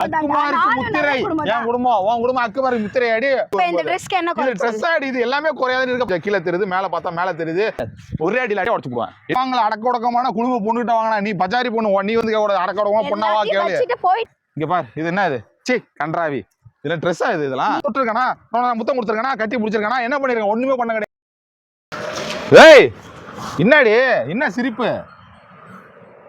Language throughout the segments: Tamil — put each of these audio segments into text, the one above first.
முத்திரை. என். குடும்பம் உன் குடும்பம் அக்குமாருக்கு முத்திரை அடி. இந்த ட்ரெஸ்க்கு என்ன ட்ரெஸ் ஆடி இது எல்லாமே குறையாதுன்னு இருக்க. கீழே தெரியுது மேல பார்த்தா மேல தெரியுது. ஒரே அடியில் அடி உடச்சு போவேன் வாங்கல அடக்க உடக்கமான குடும்ப பொண்ணுகிட்ட வாங்கினா நீ பஜாரி பொண்ணு நீ வந்து அடக்க உடக்கமா பொண்ணாவா கேளு. இங்க பார் இது என்ன இது? சி கன்றாவி. இதுல ட்ரெஸ் இது இதெல்லாம்? தொட்டிருக்கானா நான் முத்தம் கொடுத்துருக்கானா? கட்டி பிடிச்சிருக்கானா? என்ன பண்ணிருக்கேன்? ஒண்ணுமே பண்ண கிடையாது. ஏய் என்னடி? என்ன சிரிப்பு?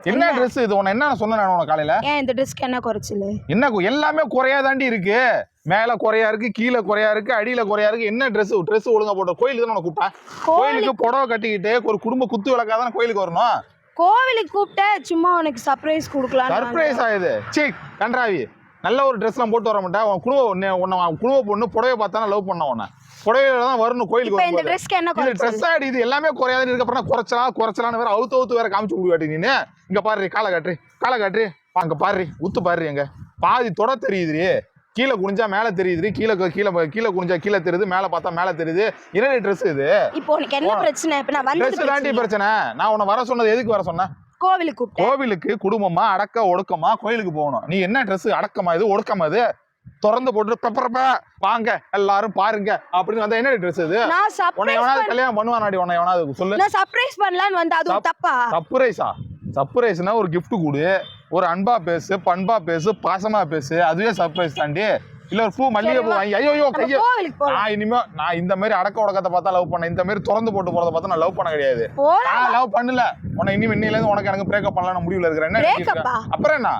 என்ன? ட்ரெஸ் இது? உன்னை என்ன சொன்னேன் நான் உனக்கு காலையில? ஏன் இந்த ட்ரெஸ்க்கு என்ன குறைச்சல்? என்ன எல்லாமே குறையாதாண்டி இருக்கு. மேல குறையா இருக்கு கீழே குறையா இருக்கு அடியில குறையா இருக்கு. என்ன Dress? Dress ஒழுங்கா போட்ட கோயிலுக்கு தான் உனக்கு கூப்பிட்டேன் கோயிலுக்கு புடவை கட்டிக்கிட்டு ஒரு குடும்ப குத்து விளக்காதானே கோயிலுக்கு வரணும்? கோவிலுக்கு கூப்பிட்ட சும்மா உனக்கு சர்ப்ரைஸ் கொடுக்கலாம் சர்ப்ரைஸ் ஆகுது. சீ கன்றாவி. நல்ல ஒரு ட்ரெஸ்லாம் போட்டு வர மாட்டேன் உன் குடும்ப உன்னை- உன்னை உன் குடும்ப பொண்ணு புடவை பார்த்தா லவ் பண்ண உன்னை? புடவையில தான் வரணும் கோயிலுக்கு இந்த ட்ரெஸ்க்கு என்ன இது ட்ரெஸ் ஆடி இது எல்லாமே குறையாதுன்னு இருக்கப்பறம் குறைச்சலா குறைச்சலான்னு வேற அவுத்து அவுத்து வேற காமிச்சு கொடுக்காட்டி நீனு. இங்க பாரு காலை காட்டுறி காலை காட்டுறி. அங்க பாரு உத்து பாரு எங்க பாதி தொட தெரியுதுரி கீழே குனிஞ்சா மேல தெரியுதுரி கீழே கீழே கீழே குனிஞ்சா கீழே தெரியுது. மேல பார்த்தா மேல தெரியுது. என்னடி ட்ரெஸ் இது? இப்போ உனக்கு என்ன பிரச்சனை? இப்ப நான் ட்ரெஸ் வந்தது தாண்டி பிரச்சனை. நான் உன்னை வர சொன்னது எதுக்கு வர சொன்னேன்? கோவிலுக்கு கோவிலுக்கு குடும்பமா அடக்க ஒடுக்கமா கோயிலுக்கு போகணும். நீ என்ன Dress? அடக்கமா இது ஒடுக்கமா இது? திறந்து போட்டு வாங்க எல்லாரும் பாருங்க. அப்படின்னு வந்தா என்ன Dress இது? நான் உன்னை எவனாவது கல்யாணம் பண்ணுவானாடி உன்னை எவனாவது சொல்லு. நான் சர்ப்ரைஸ் பண்ணலாம்னு வந்தா அது தப்பா? சர்ப்ரைஸா சர்ப்ரைஸ்னா ஒரு gift கொடு. ஒரு அன்பா பேசு பண்பா பேசு பாசமா பேசு. அதுவே சர்ப்ரைஸ் தாண்டி. இல்ல ஒரு பூ மல்லிகை பூ வாங்கி ஐயோ கைய நான் இனிமே நான் இந்த மாதிரி அடக்க உடக்கத்தை பார்த்தா லவ் பண்ணேன். இந்த மாதிரி திறந்து போட்டு போறத பார்த்தா நான் லவ் பண்ண கிடையாது. நான் லவ் பண்ணல. உன்னை இனி இன்னையில இருந்து உனக்கு எனக்கு பிரேக்கப் பண்ணலாம் முடிவுல இருக்கிறேன்? அப்புறம் என்ன?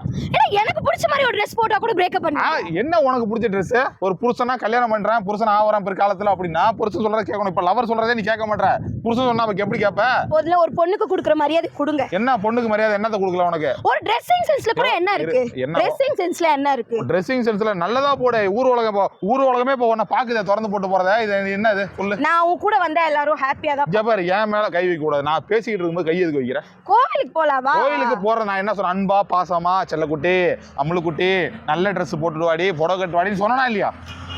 எனக்கு பிடிச்ச மாதிரி ஒரு ட்ரெஸ் போட்டா கூட பிரேக்கப் ஆ, பண்ணு என்ன உனக்கு பிடிச்ச ட்ரெஸ் ஒரு புருஷனா கல்யாணம் பண்றேன் புருஷன் ஆவறான் பிற்காலத்துல அப்படின்னா புருஷன் சொல்றத கேட்கணும். இப்ப லவர் சொல்றதே நீ கேட்க மாட்டற. புருஷன் சொன்னா அப்ப எப்படி கேட்ப முதல்ல ஒரு பொண்ணுக்கு கொடுக்குற மரியாதை கொடுங்க. என்ன பொண்ணுக்கு மரியாதை? என்னத்த கொடுக்கல உனக்கு? ஒரு ட்ரெஸ்ஸிங் சென்ஸ்ல கூட என்ன இரு, இருக்கு? ட்ரெஸ்ஸிங் சென்ஸ்ல என்ன இருக்கு? ட்ரெஸ்ஸிங் சென்ஸ்ல நல்லதா போடு. ஊர் உலகம் ஊர் உலகமே இப்போ உன்னை பாக்குதே திறந்து போட்டு போறதே. இது என்ன இது? சொல்லு. நான் உன் கூட வந்தா எல்லாரும் ஹாப்பியா தான் இங்க பாரு என் மேல கை வைக்க கூடாது. நான் பேசிக்கிட்டு இருக்கும்போது கை எதுக்கு வைக்கிறேன் கோவிலுக்கு போலாமா? கோயிலுக்கு போற நான் என்ன சொல்றேன்? அன்பா பாசமா செல்லக்குட்டி அம்முளுக்குட்டி நல்ல Dress போட்டுட்டு வாடி புடவை கட்டு வாடின்னு சொன்னா இல்லையா?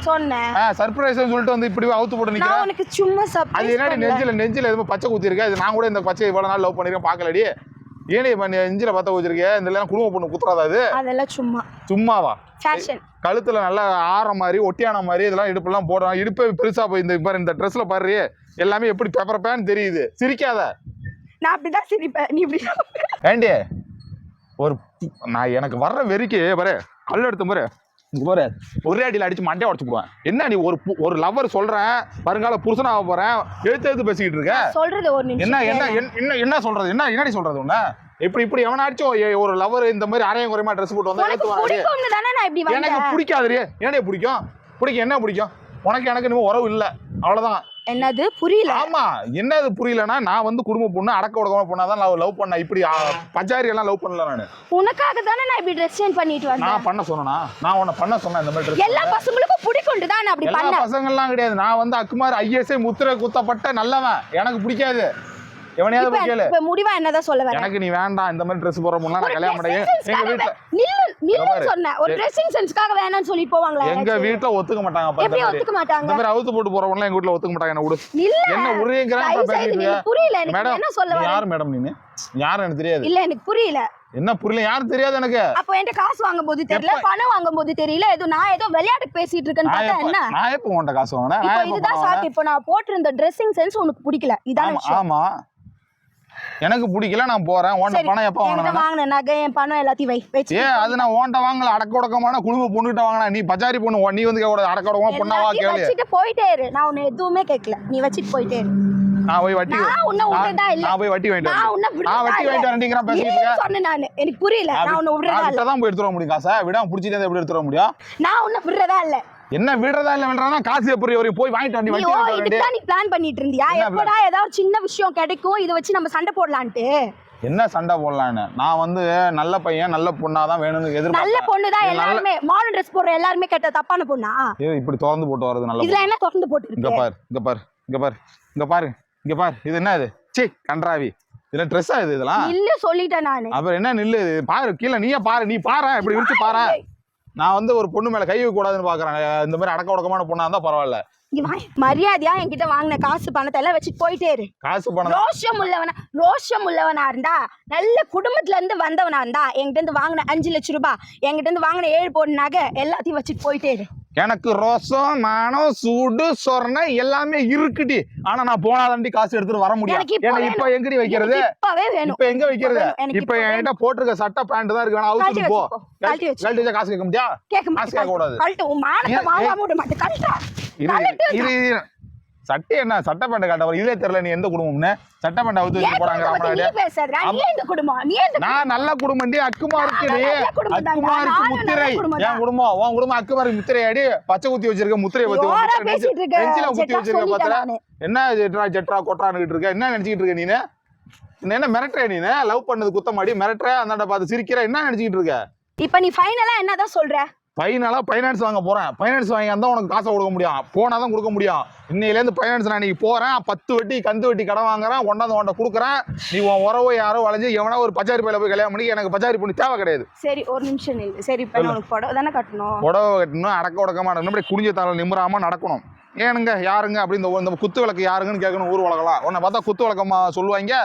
சொன்னேன். சர்ப்ரைஸ் சொல்லிட்டு வந்து இப்படி அவுத்து போட்டு நிக்கிற? நான் உனக்கு சும்மா அது சர்ப்ரைஸ் என்னடி நெஞ்சில நெஞ்சில எதுவும் பச்சை குத்தி இருக்கா? இது நான் கூட இந்த பச்சை இவ்வளவு நாள் லவ் பண்ணிருக்கேன் பார்க்கலடி. ஏனே இப்ப நீ நெஞ்சில பத்த வச்சிருக்க இந்த எல்லாம் குடும்ப பொண்ணு குத்துறாதா அது அதெல்லாம் சும்மா. சும்மாவா? ஃபேஷன் கழுத்துல நல்லா ஆற மாதிரி ஒட்டியான மாதிரி இதெல்லாம் இடுப்பெல்லாம் போடுறான் இடுப்பே பெருசா போய் இந்த பாரு இந்த ட்ரெஸ்ல பாரு எல்லாமே எப்படி பெப்பர் பேன் தெரியுது? சிரிக்காத. நான் அப்படிதான் சிரிப்பேன். நீ இப்படி ஏண்டி? ஒரு நான் எனக்கு வர்ற வெறிக்கு பாரு கல் எடுத்து பாரு. பாரு ஒரே அடியில் அடிச்சு மண்டையை உடச்சு போடுவேன். என்ன நீ ஒரு ஒரு லவர் சொல்றேன் வருங்கால புருஷனாக போறேன் எழுத்து எழுத்து பேசிக்கிட்டு இருக்க? சொல்றது ஒரு என்ன என்ன. என்ன- என்ன சொல்றது? என்ன என்னடி சொல்றது உன்ன? இப்படி இப்படி எவனாச்சும் ஒரு லவர் இந்த மாதிரி அரையும் குறையமா ட்ரெஸ் போட்டு வந்தா நான் இப்படி எனக்கு வந்தேன். பிடிக்காதுரி ஏனே பிடிக்கும்? பிடிக்கும் என்ன பிடிக்கும்? உனக்கு எனக்கு இன்னும் உறவு இல்ல. அவ்வளவுதான். என்னது? புரியல. ஆமா. என்ன அது புரியலன்னா நான் வந்து குடும்ப பொண்ணு அடக்க உடக்கமா பொண்ணாதான் லவ் லவ் பண்ண இப்படி பஜாரி எல்லாம் லவ் பண்ணல நானு. உனக்காக தானே நான் இப்படி ட்ரெஸ் சேஞ்ச் பண்ணிட்டு வந்தேன். நான் பண்ண சொன்னா நான் உன்னை பண்ண சொன்னேன் இந்த மாதிரி dress எல்லா பசங்களுக்கும் பிடிக்கும்னு தான் நான் அப்படி எல்லா பண்ணேன். பசங்கள்லாம் கிடையாது. நான் வந்து அக்குமார் ஐஎஸ்ஐ முத்திரை குத்தப்பட்ட நல்லவன். எனக்கு பிடிக்காது. எவனையாவது போய் கேளு. இப்ப முடிவா என்னதான் சொல்ல எனக்கு நீ வேண்டாம். இந்த மாதிரி ட்ரெஸ் போற முன்னா நான் கல்யாணம் பண்ணி dressing எங்க sense-க்காக பாரு. சொன்னேன் ஒரு ட்ரெஸ்ஸிங் சென்ஸ்க்காக வேணாம்னு சொல்லிட்டு போவாங்களா எங்க? வீட்டுல ஒத்துக்க மாட்டாங்க எப்படி. ஒத்துக்க மாட்டாங்க? இந்த மாதிரி அவுத்து போட்டு போறவங்க எங்க வீட்டுல ஒத்துக்க மாட்டாங்க என்ன விடு. இல்ல. என்ன நீங்க புரியல. எனக்கு என்ன சொல்ல யாரு மேடம் நீனு? யாரும் எனக்கு தெரியாது. இல்ல எனக்கு புரியல. என்ன புரியல? யாரும் தெரியாது எனக்கு. அப்போ என்கிட்ட காசு வாங்கும் போது தெரியல? பணம் வாங்கும் போது தெரியல ஏதோ நான் ஏதோ விளையாட்டுக்கு பேசிட்டு இருக்கேன்னு பார்த்தா என்ன? நான் எப்ப உன்கிட்ட காசு வாங்கினேன்? இப்போ இதுதான் சாக்கு இப்போ நான் போட்டிருந்த ட்ரெஸ்ஸிங் சென்ஸ் உனக்கு பிடிக்கல. இதான ஆமா. எனக்கு பிடிக்கல நான் போறேன். சரி பணம் எப்ப வாங்கின நகை என் பணம் எல்லாத்தையும் வை. வச்சு ஏ அது நான் உன்கிட்ட வாங்கல. அடக்க உடக்கமான குடும்ப பொண்ணுகிட்ட வாங்கினா. நீ பஜாரி பொண்ணு நீ வந்து கேட்க அடக்க உடக்கமா பொண்ணாவா கேளு. வச்சுட்டு போயிட்டே இரு. நான் உன்னை எதுவுமே கேட்கல. நீ வச்சுட்டு போயிட்டே இரு. நான் போய் வட்டி நான் உன்னை விடுறதா நான் இல்ல. நான் போய் வட்டி வாங்கிட்டு நான் உன்னை. விடுறதா நான் வட்டி. வாங்கிட்டு வரேன்டிங்கிறான் பேசிட்டு இருக்க சொன்னேன் நானு. எனக்கு புரியல. நான் உன்னை விடுறதா இல்ல. விட்டா தான் போய் எடுத்துட முடியும் காசை. விடாம பிடிச்சிட்டு எப்படி எடுத்துட முடியும்? நான் உன்னை விடுறதா இல்ல. என்ன விடுறதா இல்ல விடுறா காசு எப்படி வரையும் போய் வாங்கிட்டு வண்டி நீ வட்டி ஓ வாங்கிட்டு வரேன்டி. இதுக்கு தான் நீ பிளான் பண்ணிட்டு இருந்தியா? எப்படா ஏதாவது ஒரு சின்ன விஷயம் கிடைக்கும் இதை வச்சு நம்ம சண்டை போடலான்ட்டு. என்ன சண்டை போடலான்னு? நான் வந்து நல்ல பையன் நல்ல பொண்ணா தான் வேணும்னு நல்ல எதிர்பார்த்தேன் பொண்ணு தான் நல்ல- எல்லாருமே. மாடர்ன் ட்ரெஸ் போடுற எல்லாருமே கெட்ட தப்பான பொண்ணா? ஏய், இப்படி திறந்து போட்டு வர்றது நல்ல இதுல என்ன திறந்து இங்க போட்டு பாரு இங்க பாரு இங்க பாரு இங்க பாரு இங்க பாரு. இது என்ன இது? சி கன்றாவி. இதுல ட்ரெஸ்ஸா இது இதெல்லாம்? இல்ல சொல்லிட்டேன் நானு. அப்புறம் என்ன நில்லு பாரு கீழே நீயே பாரு நீ பாரு இப்படி விரிச்சு பாரு நான் வந்து ஒரு பொண்ணு மேல கை வைக்க கூடாதுன்னு பாக்குறேன். இந்த மாதிரி அடக்க உடக்கமான பொண்ணா இருந்தா பரவாயில்ல. மரியாதையா என்கிட்ட வாங்கின காசு பணத்தை எல்லாம் வச்சுட்டு போயிட்டே இரு. காசு பணம். ரோஷம் உள்ளவனா ரோஷம் உள்ளவனா இருந்தா நல்ல குடும்பத்துல இருந்து வந்தவனா இருந்தா என்கிட்ட இருந்து வாங்கின அஞ்சு லட்சம் ரூபாய் என்கிட்ட இருந்து வாங்கின ஏழு போடு நகை எல்லாத்தையும் வச்சுட்டு போயிட்டே இரு. எனக்கு ரோசம் மானம் சூடு சொரணை எல்லாமே இருக்குடி. ஆனா நான் போனாதாண்டி காசு எடுத்துட்டு வர முடியும். ஏன்னா இப்ப. எங்கடி வைக்கிறது? இப்ப எங்க வைக்கிறது? இப்ப என்கிட்ட போட்டிருக்க சட்டை பேண்ட் தான் இருக்கு. வேணா அவுத்து போ. கழட்டி காசு கேட்க முடியா? கேட்க காசு மாட்டேன். கேட்கக்கூடாது. சட்டை என்ன? சட்டை பேண்ட் காட்ட வர இதே தெரியல நீ எந்த குடும்பம்னு? சட்டை பேண்ட் அவுத்து வச்சு போறாங்க குடும்பம்? நான் நல்ல குடும்பம்டி அக்குமா குடும்பம் தான்டா. அக்குமாருக்கு நானும் முத்திரை. குடும்பம் என். குடும்பம்? உன் குடும்பம் அக்குமாருக்கு முத்திரை அடி பச்சை குத்தி வச்சிருக்க பத்தி முத்திரை இருக்க. நெஞ்சில குத்தி வச்சிருக்க நானு. என்ன ஜெட்ரா ஜெட்ரா கொட்டான்னு இருக்க? என்ன நினைச்சிட்டு இருக்க நீனு? நீ என்ன மிரட்டுற நீனு? லவ் பண்ணது குத்தமாடி மிரட்டுற? அந்தாண்ட பார்த்து சிரிக்கிற? என்ன நினைச்சிட்டு இருக்க? இப்ப நீ ஃபைனலா என்னதான் சொல்ற? ஃபைனலா ஃபைனான்ஸ் வாங்க போறேன். ஃபைனான்ஸ் வாங்கி வந்தா உனக்கு காசை கொடுக்க முடியும். போனா தான் கொடுக்க முடியும். இன்னையிலேருந்து ஃபைனான்ஸ் நான் இன்னைக்கு போறேன். பத்து வட்டி கந்து வட்டி கடன் வாங்குறேன். கொண்டாந்து உன்ட்ட கொடுக்குறேன். நீ உன் உறவு யாரோ வளைஞ்சு எவனா ஒரு பச்சாரி பையில போய் கல்யாணம் பண்ணி எனக்கு பச்சாரி பொண்ணு தேவை கிடையாது. சரி ஒரு நிமிஷம் சரி இப்ப உனக்கு புடவை தானே கட்டணும்? புடவை கட்டணும். அடக்க உடக்கமா இருக்கணும் இப்படி குடிஞ்ச தலை நிமிராம நடக்கணும். ஏனுங்க யாருங்க? அப்படி இந்த குத்து விளக்கு யாருங்கன்னு கேட்கணும் ஊர் வழக்கலாம் உன்னை பார்த்தா குத்து விளக்கமா சொல்லுவாங்க.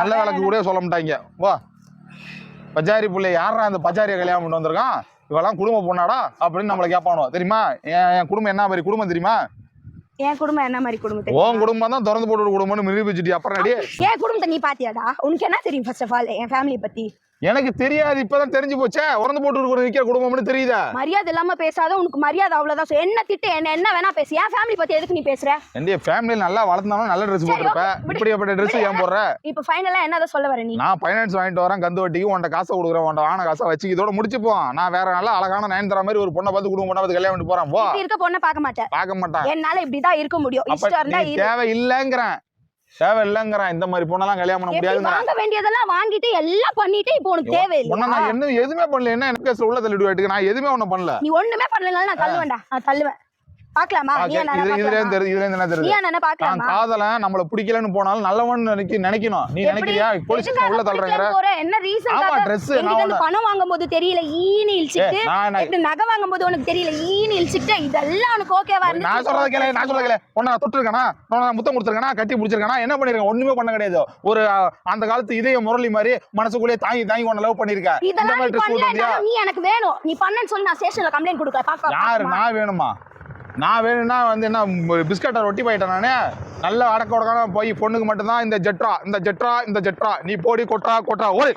நல்ல விளக்கு கூட சொல்ல மாட்டாங்க. வா. பஜாரி பிள்ளை யாரா அந்த பஜாரியை கல்யாணம் பண்ணி வந்திருக்கான்? இவெல்லாம் குடும்ப பொண்ணாடா அப்படின்னு நம்மளை கேட்பானோ? தெரியுமா? என் குடும்பம் என்ன மாதிரி குடும்பம் தெரியுமா? என் குடும்பம் என்ன மாதிரி குடும்பத்தை உன் குடும்பம் தான் திறந்து போட்டு குடும்பம்னு நிரூபிச்சுட்டு அப்புறம் அடி என் குடும்பத்தை நீ பாத்தியாடா? உனக்கு என்ன தெரியும் ஃபர்ஸ்ட் ஆஃப் ஆல் என் ஃபேமிலி பத்தி. எனக்கு தெரியாது இப்பதான் தெரிஞ்சு போச்சே. திறந்து போட்டு நிற்கிற குடும்பம்னு தெரியுதா? மரியாதை இல்லாம பேசாத உனக்கு மரியாதை அவ்வளவுதான். என்ன திட்டு என்ன என்ன வேணா பேசு. என் ஃபேமிலி பத்தி எதுக்கு நீ பேசுற? என் ஃபேமிலியில் நல்லா வளர்ந்தாலும் நல்ல ட்ரெஸ் போட்டிருப்ப. இப்படிப்பட்ட ட்ரெஸ் ஏன் போடுற? இப்ப ஃபைனலா என்னதான் சொல்ல வர நீ? நான் ஃபைனான்ஸ் வாங்கிட்டு வரேன் கந்து வட்டிக்கு உன்ட்ட காசை கொடுக்குறேன் உன்ட்ட வாங்கின காசை வச்சு இதோட முடிச்சுப்போம் நான் வேற நல்ல அழகான நயன் தர மாதிரி ஒரு பொண்ணை பார்த்து குடும்பம் பண்ண பார்த்து கல்யாணம் பண்ணிட்டு போறேன். போ இருக்க பொண்ணை பார்க்க மாட்டேன். பார்க்க மாட்டான். என்னால இப்படிதான் இருக்க முடியும். தேவை இல்லைங்கிறேன் தேவை இல்லைங்கிறேன் இந்த மாதிரி பொண்ணெல்லாம் கல்யாணம் பண்ண முடியாதுங்கிறேன். வாங்க வேண்டியதெல்லாம் வாங்கிட்டு எல்லாம் பண்ணிட்டு இப்போ உனக்கு உன்னை தேவையில்லை. நான் என்ன எதுவுமே பண்ணல என்ன எனக்கு உள்ள தள்ளிடுவாட்டுக்கு நான் எதுவுமே ஒன்றும் பண்ணல. நீ ஒண்ணுமே பண்ணலனாலும் நான் தள்ளுவேன்டா. நான் தள்ளுவேன். பாக்கலாமா? இதுல இருந்து இதுல இருந்து என்ன தெரியுது? நான் காதலன் நம்மள பிடிக்கலன்னு போனாலும் நல்லவன் நினைக்க நினைக்கணும். நீ நினைக்கிறியா? போலீஸ் உள்ள தள்ளுறங்கிற? என்ன reason ஆமா, dress, நான் பணம் வாங்கும்போது தெரியல இழிச்சிட்டு இப்படி நகை வாங்கும்போது உனக்கு தெரியல ஈன்னு இழிச்சிட்டு இதெல்லாம் உனக்கு ஓகேவா நான் சொல்றத கேளு நான் சொல்றத கேளு. உன்னை தொட்டிருக்கேனா? உன்னை நான் முத்தம் கொடுத்துருக்கேனா? கட்டி பிடிச்சிருக்கேனா? என்ன பண்ணிருக்கேன்? ஒண்ணுமே பண்ண கிடையாது. ஒரு அந்த காலத்து இதய முரளி மாதிரி மனசுக்குள்ளே தாங்கி தாங்கி உன்னை லவ் பண்ணிருக்கேன் இந்த மாதிரி நீ ட்ரெஸ் எனக்கு வேணும். நீ பண்ணன்னு சொல்லி நான் ஸ்டேஷன்ல கம்ப்ளைண்ட் கொடுக்க பாக்க யாரு? நான் வேணுமா? நான் வேணும்னா வந்து என்ன பிஸ்கட்டை ரொட்டி போயிட்டேன் நான் நல்ல அடக்க உடக்கான போய் பொண்ணுக்கு மட்டும்தான் இந்த ஜெட்ரா இந்த ஜெட்ரா இந்த ஜெட்ரா. நீ போடி கொட்டா கொட்டா ஓடு.